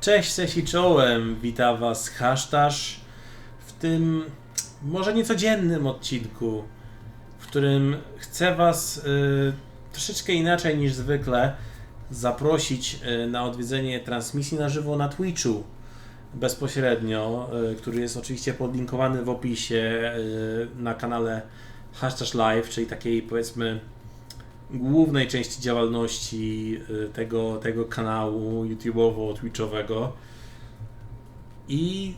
Cześć, cześć i czołem. Witam Was Hasztasz w tym może niecodziennym odcinku, w którym chcę Was y, troszeczkę inaczej niż zwykle zaprosić y, na odwiedzenie transmisji na żywo na Twitchu bezpośrednio, y, który jest oczywiście podlinkowany w opisie y, na kanale Hasztasz Live, czyli takiej powiedzmy głównej części działalności y, tego, tego kanału YouTubeowo-Twitchowego. I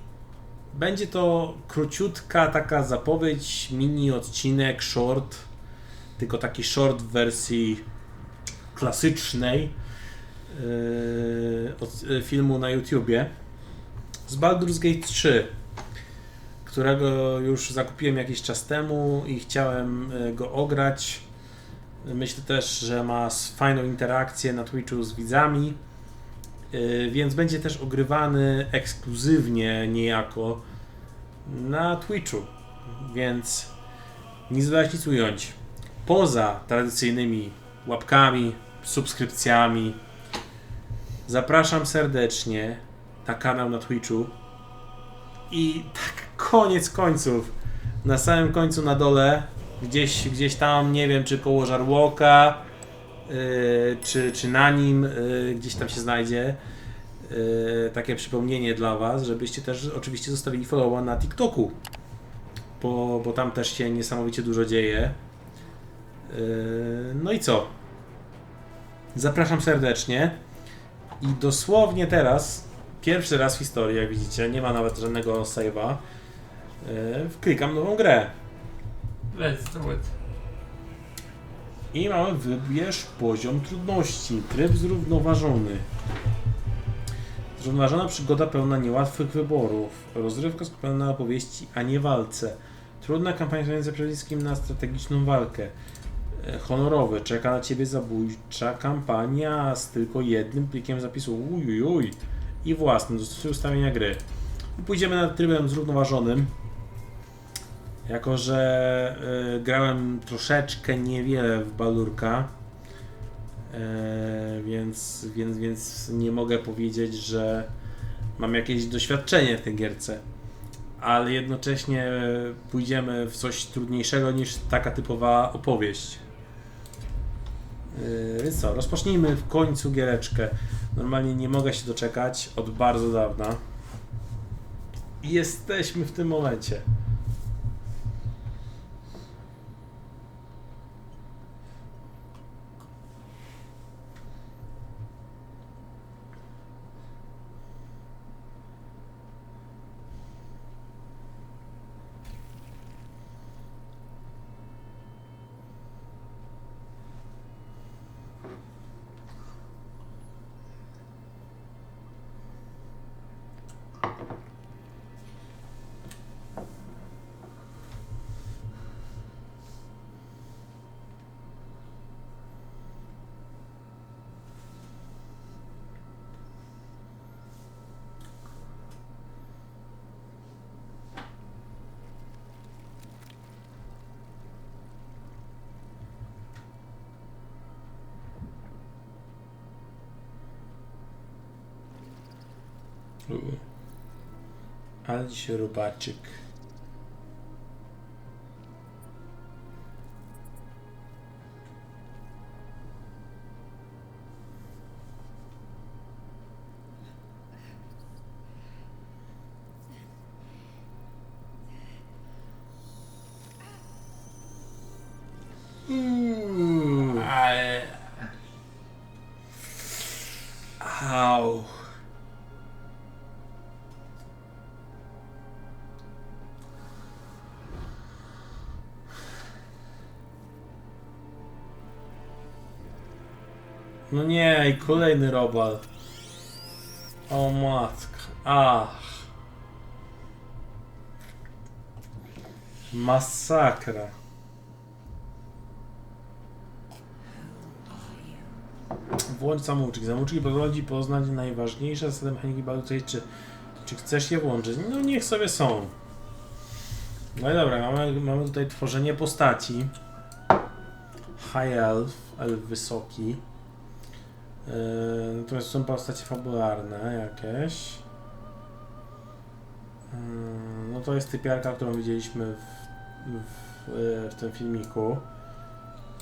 będzie to króciutka taka zapowiedź, mini odcinek, short, tylko taki short w wersji klasycznej yy, filmu na YouTubie z Baldur's Gate 3 którego już zakupiłem jakiś czas temu i chciałem yy, go ograć. Myślę też, że ma fajną interakcję na Twitchu z widzami, yy, więc będzie też ogrywany ekskluzywnie niejako na Twitchu. Więc nic dodać, nic ująć. Poza tradycyjnymi łapkami, subskrypcjami, zapraszam serdecznie na kanał na Twitchu. I tak koniec końców, na samym końcu na dole gdzieś, gdzieś tam, nie wiem, czy koło żarłoka, yy, czy, czy na nim yy, gdzieś tam się znajdzie yy, takie przypomnienie dla Was, żebyście też oczywiście zostawili followa na TikToku, bo, bo tam też się niesamowicie dużo dzieje. Yy, no i co? Zapraszam serdecznie i dosłownie teraz, pierwszy raz w historii, jak widzicie, nie ma nawet żadnego save'a, yy, wklikam nową grę. Let's do it. I mamy wybierz poziom trudności. Tryb zrównoważony. Zrównoważona przygoda pełna niełatwych wyborów. Rozrywka skupiona na opowieści, a nie walce. Trudna kampania stojąca przede wszystkim na strategiczną walkę. E, Honorowy. Czeka na ciebie zabójcza kampania z tylko jednym plikiem zapisu. Uj, uj, uj. I własnym. Dostosuj ustawienia gry. I pójdziemy nad trybem zrównoważonym. Jako, że y, grałem troszeczkę niewiele w Balurka, y, więc, więc, więc nie mogę powiedzieć, że mam jakieś doświadczenie w tej gierce. Ale jednocześnie pójdziemy w coś trudniejszego niż taka typowa opowieść. Yy, więc co, rozpocznijmy w końcu giereczkę. Normalnie nie mogę się doczekać od bardzo dawna. I jesteśmy w tym momencie. U. Ale No nie, i kolejny robal. O matka. Ach. Masakra. Włącz samouczek. Samouczki pozwoli poznać najważniejsze zasady mechaniki balucej. Czy, czy chcesz je włączyć? No niech sobie są. No i dobra, mamy, mamy tutaj tworzenie postaci. High Elf, elf wysoki. Yy, natomiast są postacie fabularne jakieś. Yy, no to jest typiarka, którą widzieliśmy w, w, w tym filmiku.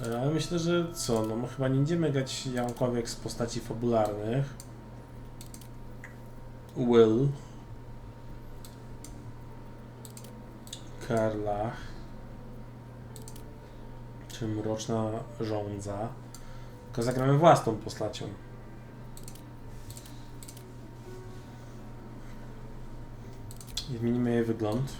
Yy, ale myślę, że co, no chyba nie będziemy grać jakąkolwiek z postaci fabularnych. Will. Karlach. Czy Mroczna Żądza. Tylko zagramy własną postacią. I zmienimy jej wygląd.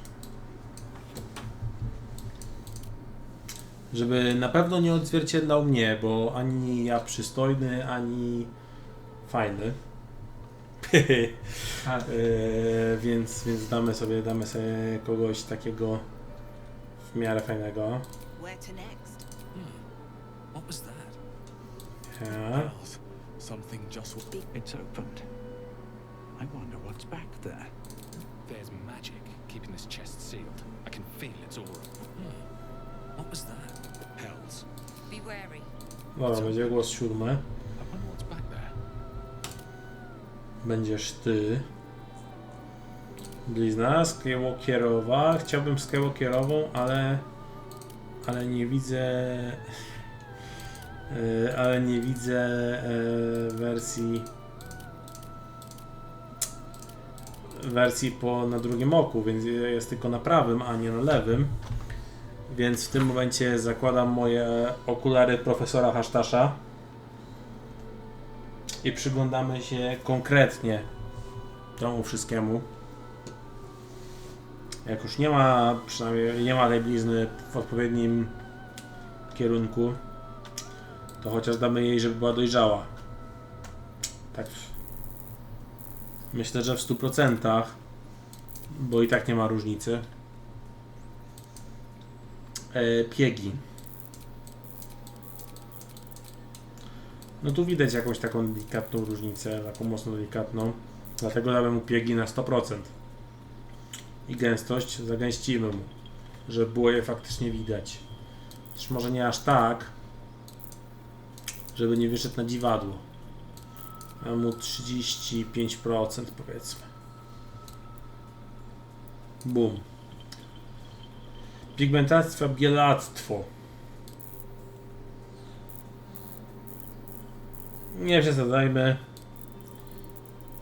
Żeby na pewno nie odzwierciedlał mnie, bo ani ja przystojny, ani fajny. Eee, więc, więc damy sobie, damy sobie kogoś takiego w miarę fajnego. Where to next? What was that? Bells. Something just w- It's opened. I wonder what's back there. There's magic keeping this chest sealed. I can feel its aura. What was that? Hells. Be wary. Dobra, będzie głos siódmy. I wonder what's back there. Będziesz ty. Blizna, Skywalkerowa. Chciałbym Skywalkerową, ale... Ale nie widzę... e, ale nie widzę e, wersji... wersji po, na drugim oku, więc jest tylko na prawym, a nie na lewym. Więc w tym momencie zakładam moje okulary profesora Hasztasza i przyglądamy się konkretnie temu wszystkiemu. Jak już nie ma, przynajmniej nie ma tej blizny w odpowiednim kierunku, to chociaż damy jej, żeby była dojrzała. Tak. Myślę, że w 100%, bo i tak nie ma różnicy. E, piegi. No tu widać jakąś taką delikatną różnicę, taką mocno delikatną. Dlatego damy mu piegi na 100%. I gęstość zagęścimy mu, żeby było je faktycznie widać. Też może nie aż tak, żeby nie wyszedł na dziwadło. Damy mu 35% powiedzmy. Bum. Pigmentacja, bielactwo. Nie przesadzajmy.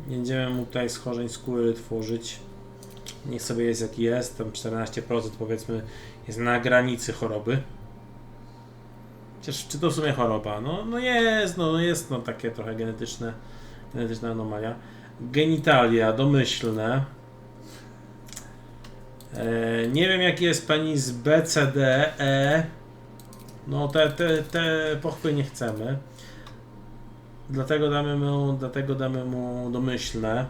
Nie będziemy mu tutaj schorzeń skóry tworzyć. Niech sobie jest jaki jest. Tam 14% powiedzmy jest na granicy choroby. Chociaż czy to w sumie choroba? No, no jest, no jest no takie trochę genetyczne, genetyczna anomalia. Genitalia domyślne. E, nie wiem jaki jest penis B, C, D, E. No te, te, te pochwy nie chcemy. Dlatego damy mu, dlatego damy mu domyślne.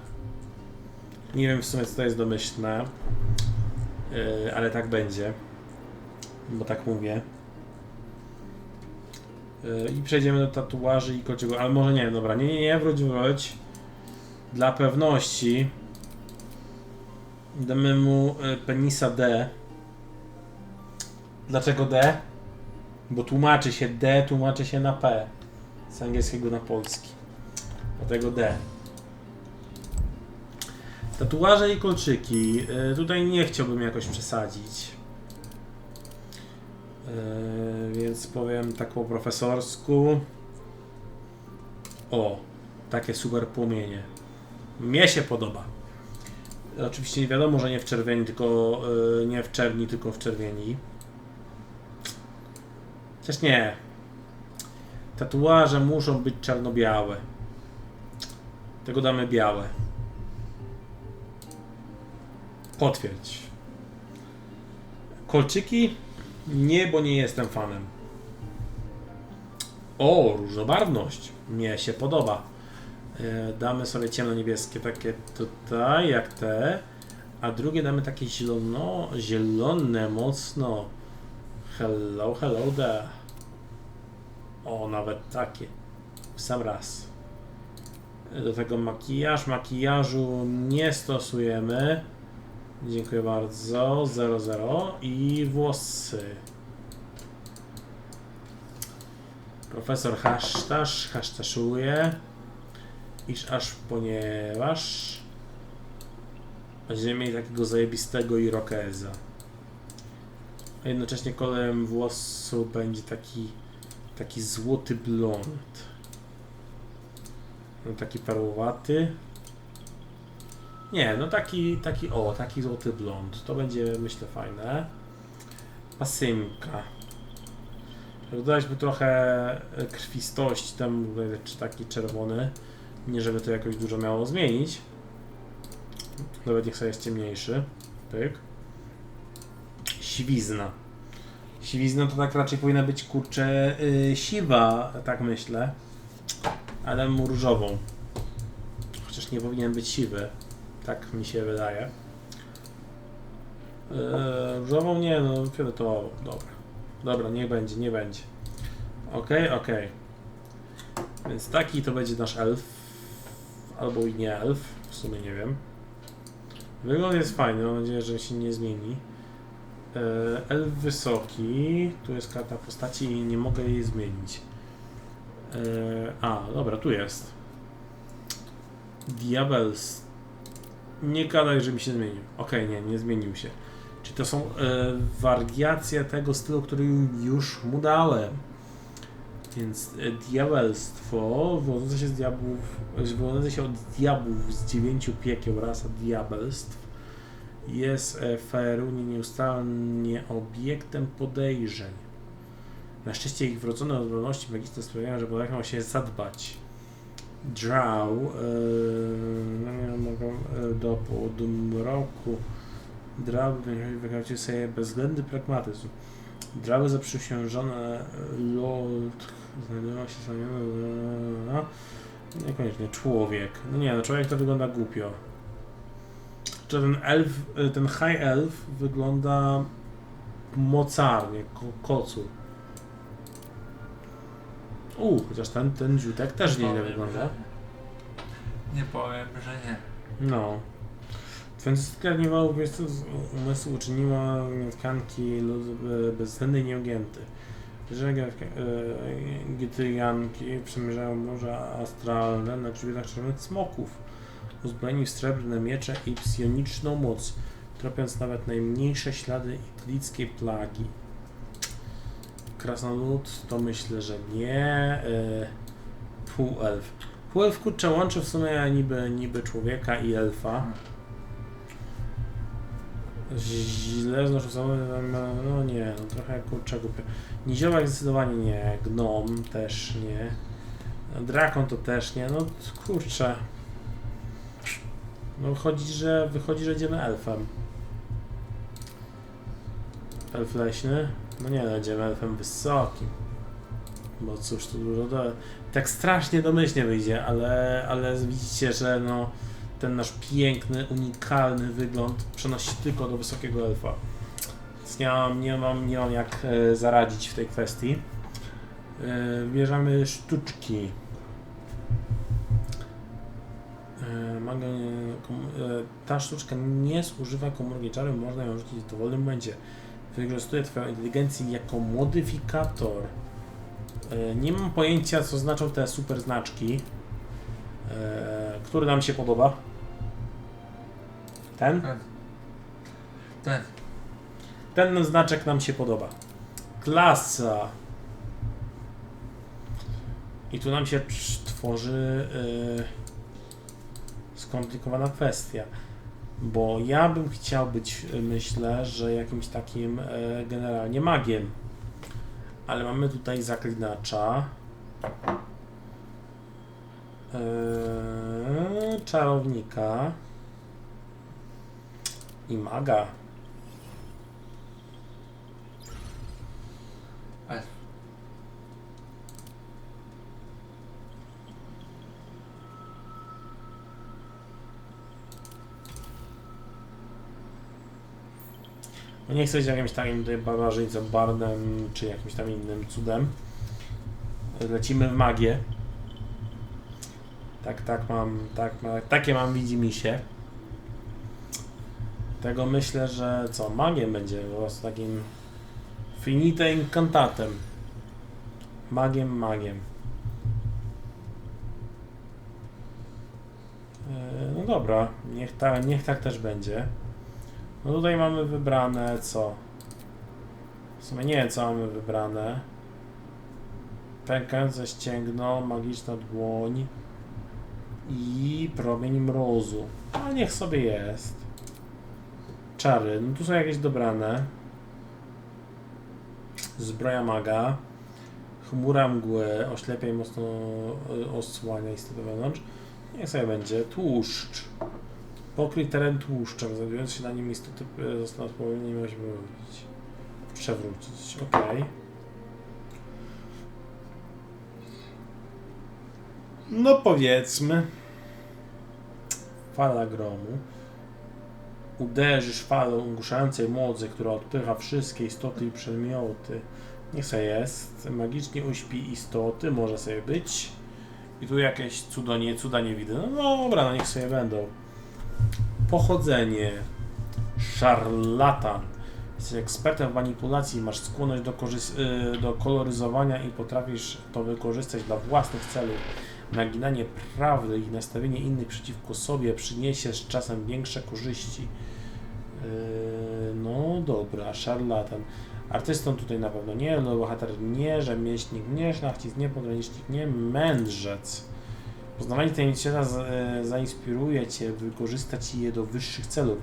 Nie wiem w sumie co to jest domyślne, yy, ale tak będzie, bo tak mówię. I przejdziemy do tatuaży i kociego, ale może nie, dobra, nie, nie, nie, wróć, wróć. Dla pewności damy mu yy, penisa D. Dlaczego D? Bo tłumaczy się D, tłumaczy się na P. Z angielskiego na polski. Dlatego D. Tatuaże i kolczyki. Y, tutaj nie chciałbym jakoś przesadzić. Y, więc powiem tak po profesorsku. O, takie super płomienie. Mnie się podoba. Oczywiście nie wiadomo, że nie w czerwieni, tylko y, nie w czerni, tylko w czerwieni. Chociaż nie. Tatuaże muszą być czarno-białe. Tego damy białe. Potwierdź. Kolczyki? Nie, bo nie jestem fanem. O, różnobarwność. Mnie się podoba. E, Damy sobie ciemno-niebieskie, takie tutaj, jak te. A drugie damy takie zielono, zielone, mocno. Hello, hello there. O, nawet takie. W sam raz. Do tego makijaż. Makijażu nie stosujemy. Dziękuję bardzo. 00 i włosy. Profesor hasztasz, hasztaszuje. Iż aż ponieważ będziemy mieli takiego zajebistego irokeza. A jednocześnie kolorem włosu będzie taki taki złoty blond. No taki perłowaty. Nie, no taki, taki, o, taki złoty blond. To będzie, myślę, fajne. Pasymka. Dodać trochę e, krwistości, tam czy taki czerwony. Nie żeby to jakoś dużo miało zmienić. Nawet niech sobie jest ciemniejszy. Pyk. Siwizna. Siwizna to tak raczej powinna być kurczę yy, siwa, tak myślę. Ale mu różową. Chociaż nie powinien być siwy. Tak mi się wydaje. Yy, różową nie, no fioletową. Dobra. Dobra, niech będzie, nie będzie. Okej, okej. Więc taki to będzie nasz elf. Albo i nie elf, w sumie nie wiem. Wygląd jest fajny, mam nadzieję, że się nie zmieni. E, Elf wysoki, tu jest karta postaci i nie mogę jej zmienić. E, a, dobra, tu jest. Diabels. Nie gadaj, że mi się zmienił. Okej, nie, nie zmienił się. Czy to są e, wariacje tego stylu, który już mu dałem. Więc e, diabelstwo wywodzące się z diabłów, wywodzące się od diabłów z dziewięciu piekieł rasa diabelstw jest e, Faerunie nieustannie obiektem podejrzeń. Na szczęście ich wrodzone zdolności magiczne sprawiają, że potrafią się zadbać. Drow yy, mogą e, do podmroku Drow wykształcił sobie bezwzględny pragmatyzm. Drowy zaprzysiężone e, Lord znajdują się sami no, niekoniecznie człowiek. No nie, no człowiek to wygląda głupio. Czy ten elf, ten high elf wygląda mocarnie, ko kocur. U, chociaż ten, ten rzutek też nieźle powiem, wygląda. że- Nie powiem, że nie. No. Fantastyka niewałów jest z umysłu uczyniła tkanki lud bezwzględnej nieugięty. Że Gityjanki przemierzają morza astralne na grzbietach czerwonych smoków, uzbrojeni w srebrne miecze i psioniczną moc, tropiąc nawet najmniejsze ślady itlickiej plagi. Krasnolud to myślę, że nie. Yy, półelf. Półelf kurczę łączy w sumie niby, niby człowieka i elfa. Źle znoszę sobie, no nie, no trochę kurczę głupio. Niziołek zdecydowanie nie, gnom też nie, drakon to też nie, no kurczę. No wychodzi, że wychodzi, że idziemy elfem. Elf leśny? No nie, no idziemy elfem wysokim. Bo cóż tu dużo do... Tak strasznie domyślnie wyjdzie, ale, ale widzicie, że no ten nasz piękny, unikalny wygląd przenosi tylko do wysokiego elfa. Więc nie mam, nie mam, nie mam jak e, zaradzić w tej kwestii. E, bierzemy sztuczki. E, e, ta sztuczka nie zużywa komórki czaru, można ją rzucić w dowolnym momencie. Wykorzystuje Twoją inteligencję jako modyfikator. E, nie mam pojęcia, co znaczą te super znaczki. E, który nam się podoba? Ten? Ten. Ten. Znaczek nam się podoba. Klasa. I tu nam się tworzy yy, skomplikowana kwestia. Bo ja bym chciał być, y, myślę, że jakimś takim y, generalnie magiem. Ale mamy tutaj zaklinacza. Yy, czarownika. I maga. Elf. Nie chcę być jakimś takim barbarzyńcą, bardem, czy jakimś tam innym cudem. Lecimy w magię. Tak, tak mam, tak, takie mam widzimisię. Tego myślę, że co, magiem będzie po prostu takim finite incantatem. Magiem, magiem. E, No dobra, niech, ta, niech tak też będzie. No tutaj mamy wybrane co? W sumie nie wiem co mamy wybrane. Pękające ścięgno, magiczna dłoń i promień mrozu. A niech sobie jest. Czary, no tu są jakieś dobrane. Zbroja maga. Chmura mgły, oślepiaj mocno y, osłania istotę wewnątrz. Niech sobie będzie. Tłuszcz. Pokryj teren tłuszczem, znajdując się na nim istoty y, zostaną odpowiednie nie wywrócić. Przewrócić, okej. No powiedzmy. Fala gromu. Uderzysz falą ogłuszającej mocy, która odpycha wszystkie istoty i przedmioty. Niech sobie jest. Magicznie uśpi istoty, może sobie być. I tu jakieś cudo, nie, cuda nie widzę. No dobra, no niech sobie będą. Pochodzenie. Szarlatan. Jesteś ekspertem w manipulacji, masz skłonność do, y, do koloryzowania i potrafisz to wykorzystać dla własnych celów. Naginanie prawdy i nastawienie innych przeciwko sobie przyniesie z czasem większe korzyści. Yy, no dobra, szarlatan. Artystą tutaj na pewno nie, no bohater nie, rzemieślnik nie, szlachcic nie, pogranicznik nie, mędrzec. Poznawanie tajemniczego z- e, zainspiruje Cię, wykorzystać je do wyższych celów.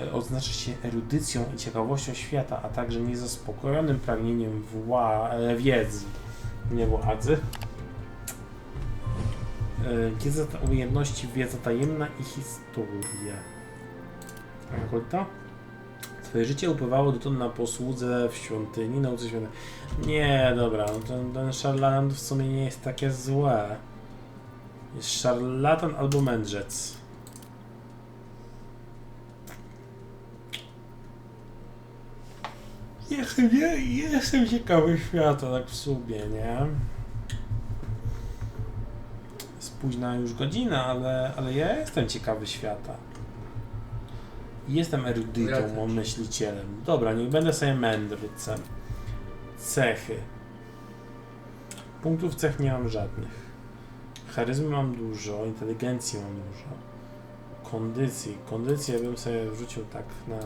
E, Odznaczy się erudycją i ciekawością świata, a także niezaspokojonym pragnieniem wła- e, wiedzy. Nie władzy. Wiedza, ta- umiejętności, wiedza tajemna i historia. Akolta? Twoje życie upływało dotąd na posłudze w świątyni, nauce świątyni. Nie, dobra, no ten, ten w sumie nie jest takie złe. Jest szarlatan albo mędrzec. Jestem, ja, jestem ciekawy świata, tak w sumie, nie? Jest późna już godzina, ale, ale ja jestem ciekawy świata. Jestem Ja erudytą, też. myślicielem. Dobra, niech będę sobie mędrcem. Cechy. Punktów cech nie mam żadnych. Charyzmy mam dużo, inteligencji mam dużo. Kondycji. Kondycję bym sobie wrzucił tak na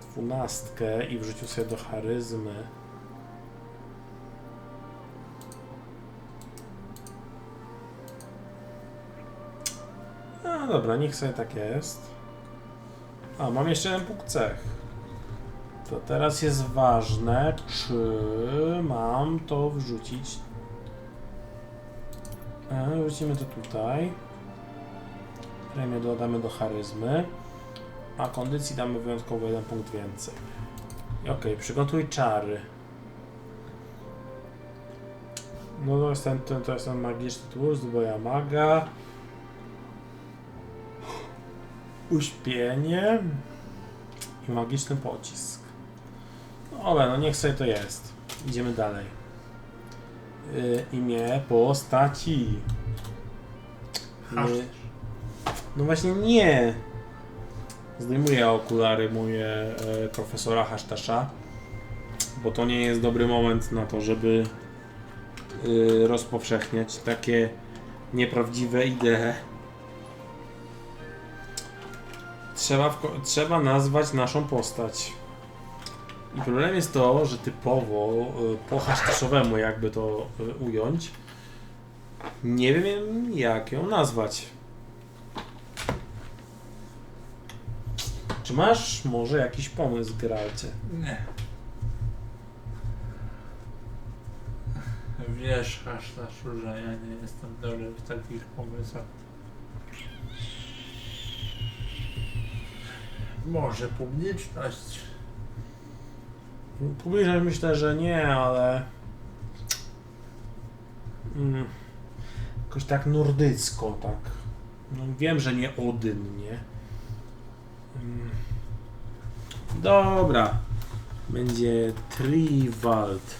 dwunastkę i wrzucił sobie do charyzmy. No dobra, niech sobie tak jest. A, mam jeszcze jeden punkt cech. To teraz jest ważne, czy mam to wrzucić. E, wrzucimy to tutaj. Premię dodamy do charyzmy. A kondycji damy wyjątkowo jeden punkt więcej. Ok, przygotuj czary. No to jest ten, ten, to jest ten magiczny tłus, zbroja maga. Uśpienie. I magiczny pocisk. Dobra, no niech sobie to jest. Idziemy dalej. Y, imię postaci. Hasz. Y, no właśnie nie. Zdejmuję okulary moje e, profesora Hasztasza, bo to nie jest dobry moment na to, żeby y, rozpowszechniać takie nieprawdziwe idee. Trzeba, trzeba nazwać naszą postać. I problem jest to, że typowo y, po hasztaszowemu jakby to y, ująć, nie wiem jak ją nazwać. Czy masz może jakiś pomysł, Geralcie? Nie. Wiesz, Hasztaszu, że ja nie jestem dobry w takich pomysłach. Może publiczność. Publiczność myślę, że nie, ale. Mm, jakoś tak nordycko, tak. No, wiem, że nie Odyn, nie? Mm. Dobra. Będzie Trivald.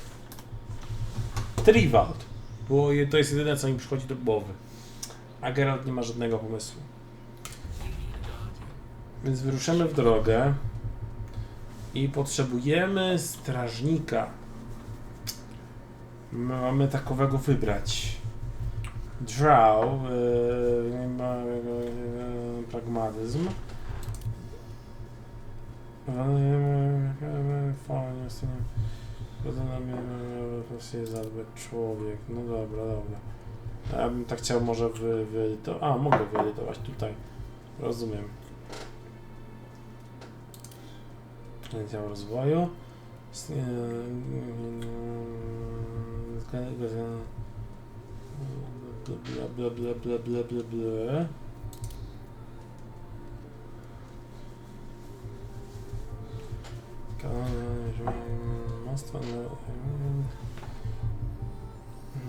Trivald. Bo to jest jedyne, co mi przychodzi do głowy. A Geralt nie ma żadnego pomysłu. Więc wyruszymy w drogę. I potrzebujemy strażnika. My mamy takowego wybrać. Draw, yy, ma, yy, pragmatyzm. Pasuje zadbać człowiek. No dobra, dobra. Ja bym tak chciał może wy, wyedytować. A, mogę wyedytować tutaj. Rozumiem. Dział rozwoju. Yy, zga- zga- Bla bla bla bla bla bla bla. Mocno,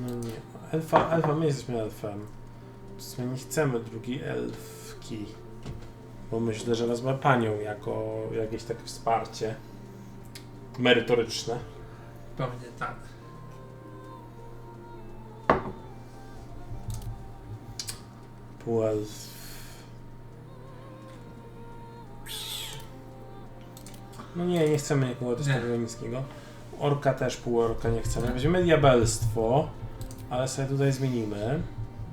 no nie. Elfa, elfa, my jesteśmy elfem. W nie chcemy drugiej elfki. Bo myślę, że wezmę panią jako jakieś takie wsparcie merytoryczne. Pewnie tak. Półelf. No nie, nie chcemy nikogo takiego niskiego. Orka też półorka nie chcemy. Weźmiemy diabelstwo, ale sobie tutaj zmienimy,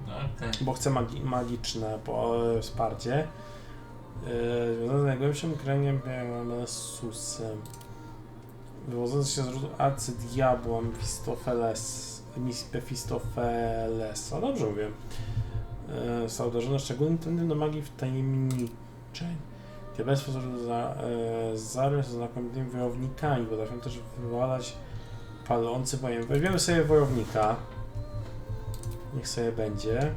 No okej. bo chcę magi magiczne po, wsparcie. Yy, Związane z najgłębszym kręgiem Susem. Wywodzący się z rodu arcy diabła Mefistofeles. Mefistofelesa. Dobrze mówię. Yy, Są uderzone szczególnym trendem do magii wtajemniczeń. Diabelstwo są za, e, zarys z znakomitymi wojownikami, potrafią też wywołać palący wojen. Weźmiemy sobie wojownika. Niech sobie będzie.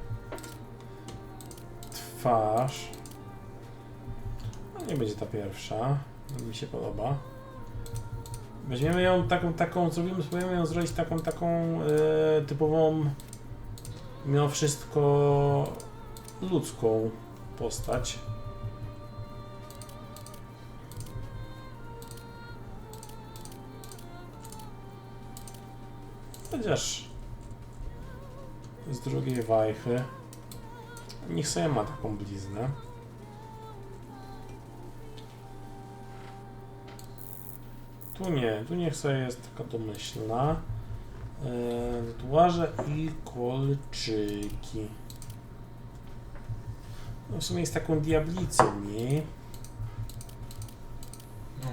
Twarz. No nie będzie ta pierwsza. Mi się podoba. Weźmiemy ją taką, taką, zrobimy, spróbujemy ją zrobić taką, taką e, typową mimo wszystko ludzką postać. Chociaż z drugiej wajchy niech sobie ma taką bliznę. Tu nie, tu niech sobie jest taka domyślna. Tatuaże i kolczyki. No w sumie jest taką diablicą, nie? No.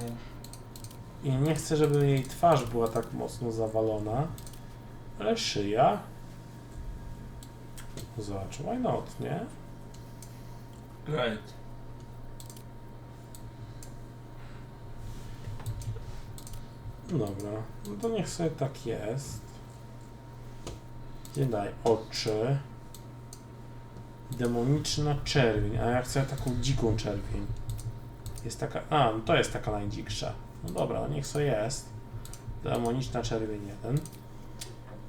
I nie chcę, żeby jej twarz była tak mocno zawalona, ale szyja. Zobacz, why not, nie? Great. Dobra, no to niech sobie tak jest. Gdzie daj oczy. Demoniczna czerwień, a ja chcę taką dziką czerwień. Jest taka, a, no to jest taka najdziksza. No dobra, no niech sobie jest. Demoniczna czerwień jeden.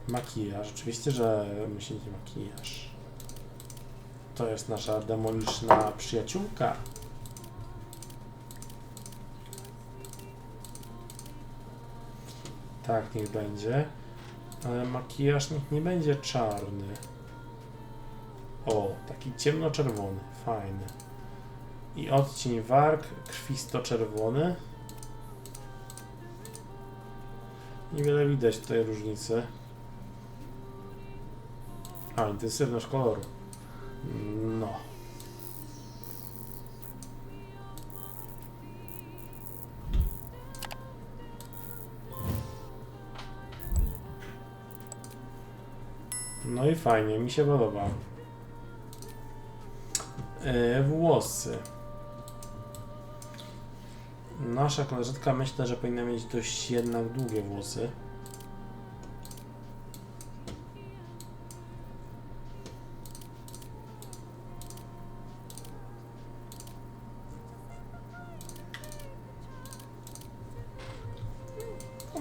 Makijaż, oczywiście, że myślicie makijaż. To jest nasza demoniczna przyjaciółka. Tak, niech będzie. Ale makijaż niech nie będzie czarny. O, taki ciemnoczerwony, fajny. I odcień warg krwisto-czerwony. Niewiele widać tutaj różnicy. A, intensywność koloru. No. No i fajnie, mi się podoba. Yy, włosy. Nasza koleżanka myślę, że powinna mieć dość jednak długie włosy.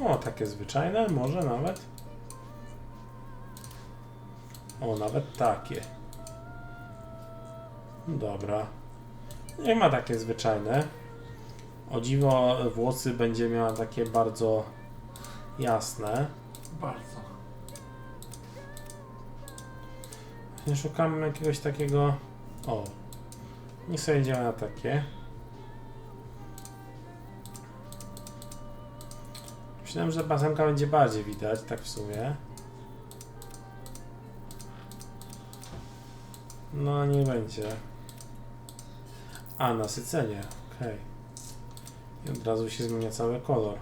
O, takie zwyczajne, może nawet. Nawet takie. Dobra. Nie ma takie zwyczajne. O dziwo, włosy będzie miała takie bardzo jasne. Bardzo. Nie szukamy jakiegoś takiego. O. Niech sobie na takie. Myślałem, że basenka będzie bardziej widać, tak w sumie. No nie będzie. A, nasycenie. Okej. I od razu się zmienia cały kolor.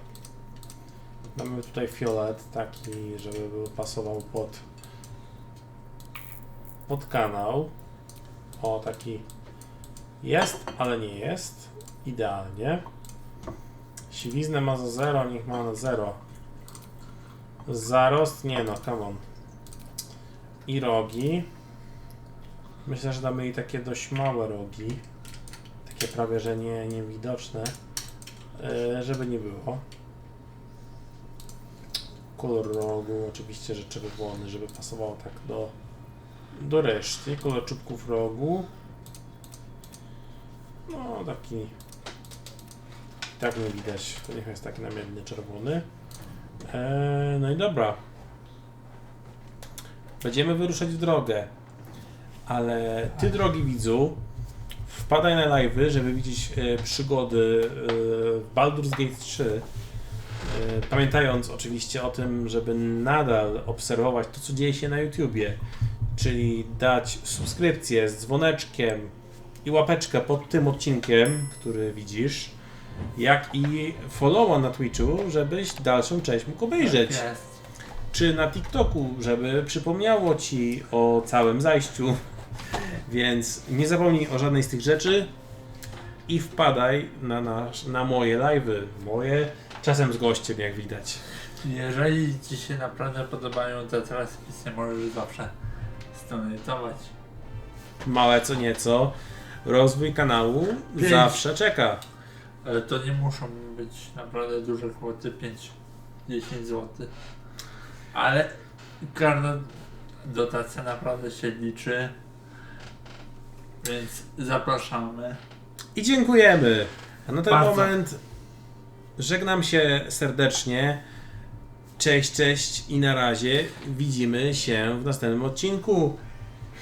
Mamy tutaj fiolet taki, żeby był pasował pod pod kanał. O, taki jest, ale nie jest. Idealnie. Siwiznę ma za 0, niech ma na 0. Zarost, nie no, come on. I rogi. Myślę, że damy jej takie dość małe rogi. Takie prawie, że nie, niewidoczne. Yy, żeby nie było. Kolor rogu, oczywiście, że czerwony, żeby pasowało tak do, do reszty. Kolor czubków rogu. No, taki. Tak nie widać. To niech jest taki namiętny czerwony. Eee, no i dobra. Będziemy wyruszać w drogę. Ale ty, drogi widzu, wpadaj na live'y, żeby widzieć e, przygody e, w Baldur's Gate 3. E, pamiętając oczywiście o tym, żeby nadal obserwować to, co dzieje się na YouTubie. Czyli dać subskrypcję z dzwoneczkiem i łapeczkę pod tym odcinkiem, który widzisz. Jak i followa na Twitchu, żebyś dalszą część mógł obejrzeć Tak jest. czy na TikToku, żeby przypomniało ci o całym zajściu. Więc nie zapomnij o żadnej z tych rzeczy i wpadaj na, nasz, na moje live'y. Moje, czasem z gościem, jak widać. Jeżeli Ci się naprawdę podobają te transmisje, możesz zawsze stonatować. Małe co nieco. Rozwój kanału Pięć. zawsze czeka. Ale to nie muszą być naprawdę duże kwoty, 5-10 zł. Ale każda dotacja naprawdę się liczy. Więc zapraszamy. I dziękujemy. A na ten Bardzo. moment żegnam się serdecznie. Cześć, cześć i na razie. Widzimy się w następnym odcinku.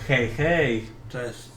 Hej, hej. Cześć.